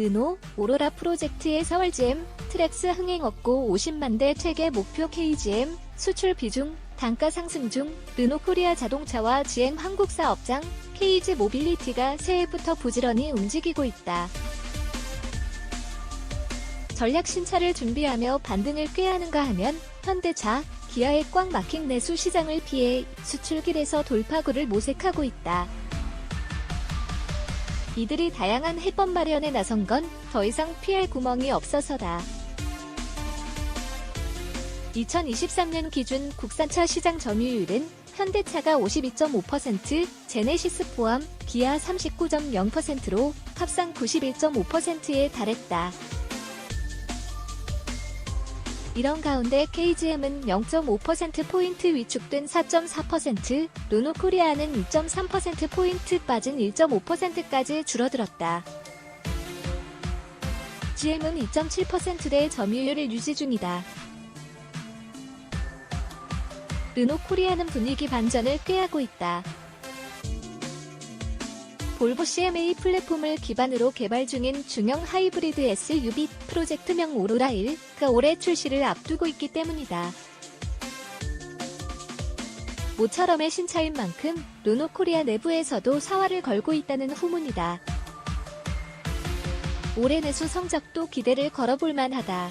르노, 오로라 프로젝트의 4월 GM, 트랙스 흥행 업고 50만 대 체계 목표 KGM, 수출 비중, 단가 상승 중, 르노 코리아 자동차와 GM 한국 사 업장, KG 모빌리티가 새해부터 부지런히 움직이고 있다. 전략 신차를 준비하며 반등을 꾀하는가 하면 현대차, 기아의 꽉 막힌 내수 시장을 피해 수출길에서 돌파구를 모색하고 있다. 이들이 다양한 해법 마련에 나선 건 더 이상 피할 구멍이 없어서다. 2023년 기준 국산차 시장 점유율은 현대차가 52.5%, 제네시스 포함 기아 39.0%로 합산 91.5%에 달했다. 이런 가운데 KGM은 0.5%포인트 위축된 4.4%, 르노 코리아는 2.3%포인트 빠진 1.5%까지 줄어들었다. GM은 2.7%대 점유율을 유지 중이다. 르노 코리아는 분위기 반전을 꾀하고 있다. 볼보 CMA 플랫폼을 기반으로 개발 중인 중형 하이브리드 SUV 프로젝트명 오로라 1가 올해 출시를 앞두고 있기 때문이다. 모처럼의 신차인 만큼 르노 코리아 내부에서도 사활을 걸고 있다는 후문이다. 올해 내수 성적도 기대를 걸어볼 만하다.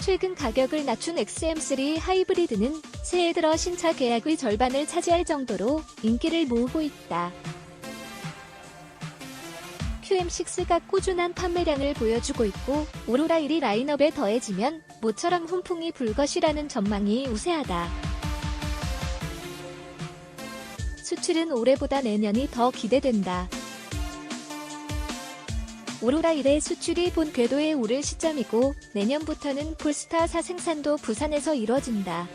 최근 가격을 낮춘 XM3 하이브리드는 새해 들어 신차 계약의 절반을 차지할 정도로 인기를 모으고 있다. QM6가 꾸준한 판매량을 보여주고 있고 오로라 1이 라인업에 더해지면 모처럼 훈풍이 불 것이라는 전망이 우세하다. 수출은 올해보다 내년이 더 기대된다. 오로라 1의 수출이 본 궤도에 오를 시점이고 내년부터는 폴스타 4 생산도 부산에서 이뤄진다.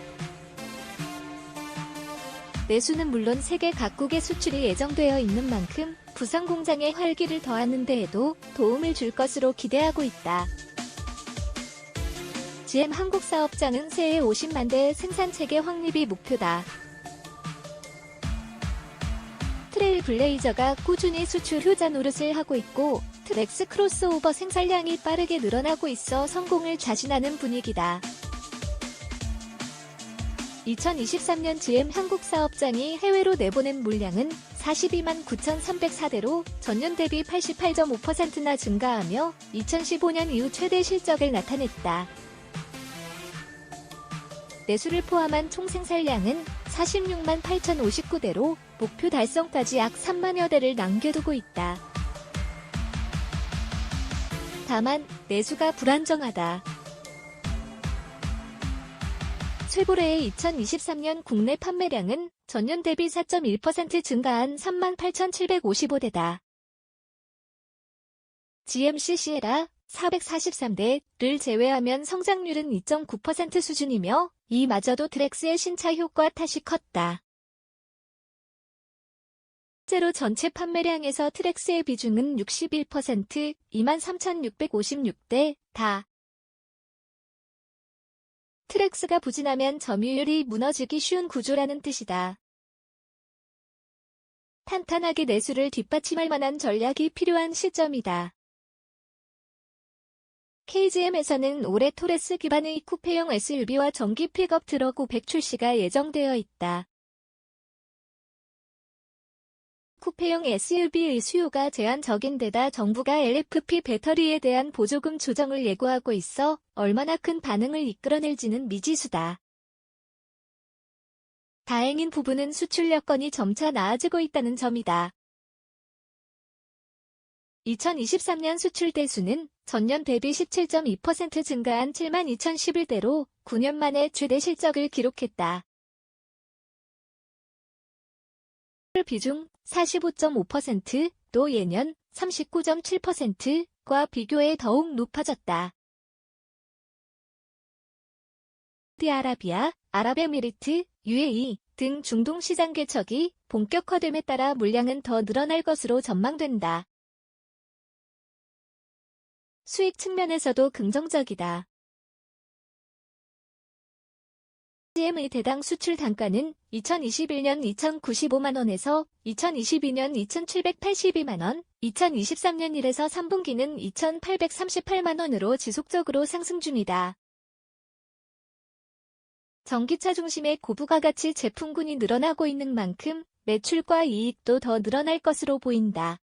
내수는 물론 세계 각국의 수출이 예정되어 있는 만큼 부산 공장의 활기를 더하는 데에도 도움을 줄 것으로 기대하고 있다. GM 한국 사업장은 새해 50만 대 생산 체계 확립이 목표다. 트레일 블레이저가 꾸준히 수출 효자 노릇을 하고 있고 트렉스 크로스오버 생산량이 빠르게 늘어나고 있어 성공을 자신하는 분위기다. 2023년 GM 한국 사업장이 해외로 내보낸 물량은 42만 9,304대로 전년 대비 88.5%나 증가하며 2015년 이후 최대 실적을 나타냈다. 내수를 포함한 총 생산량은 46만 8,059대로 목표 달성까지 약 3만여 대를 남겨두고 있다. 다만 내수가 불안정하다. 쉐보레의 2023년 국내 판매량은 전년 대비 4.1% 증가한 38,755대다. GMC 시에라 443대를 제외하면 성장률은 2.9% 수준이며 이마저도 드렉스의 신차 효과 탓이 컸다. 실제로 전체 판매량에서 트렉스의 비중은 61%, 23,656대, 다. 트렉스가 부진하면 점유율이 무너지기 쉬운 구조라는 뜻이다. 탄탄하게 내수를 뒷받침할 만한 전략이 필요한 시점이다. KGM에서는 올해 토레스 기반의 쿠페형 SUV와 전기 픽업 트럭 500 출시가 예정되어 있다. 쿠페형 SUV의 수요가 제한적인 데다 정부가 LFP 배터리에 대한 보조금 조정을 예고하고 있어 얼마나 큰 반응을 이끌어낼지는 미지수다. 다행인 부분은 수출 여건이 점차 나아지고 있다는 점이다. 2023년 수출 대수는 전년 대비 17.2% 증가한 7만 2011대로 9년 만에 최대 실적을 기록했다. 비중 45.5%도 예년 39.7%과 비교해 더욱 높아졌다. 사우디아라비아, 아랍에미리트, UAE 등 중동 시장 개척이 본격화됨에 따라 물량은 더 늘어날 것으로 전망된다. 수익 측면에서도 긍정적이다. CM의 대당 수출 단가는 2021년 2,095만원에서 2022년 2,782만원, 2023년 1에서 3분기는 2,838만원으로 지속적으로 상승 중이다. 전기차 중심의 고부가 가치 제품군이 늘어나고 있는 만큼 매출과 이익도 더 늘어날 것으로 보인다.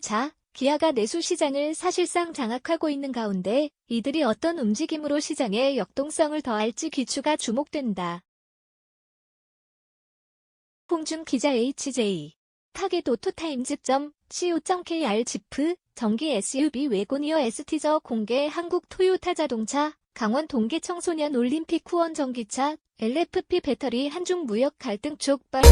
자, 기아가 내수 시장을 사실상 장악하고 있는 가운데 이들이 어떤 움직임으로 시장의 역동성을 더할지 귀추가 주목된다. 홍준 기자 HJ 타겟 오토타임즈.co.kr 지프 전기 SUV 외고니어 S티저 공개 한국 토요타 자동차 강원 동계 청소년 올림픽 후원 전기차 LFP 배터리 한중 무역 갈등 촉발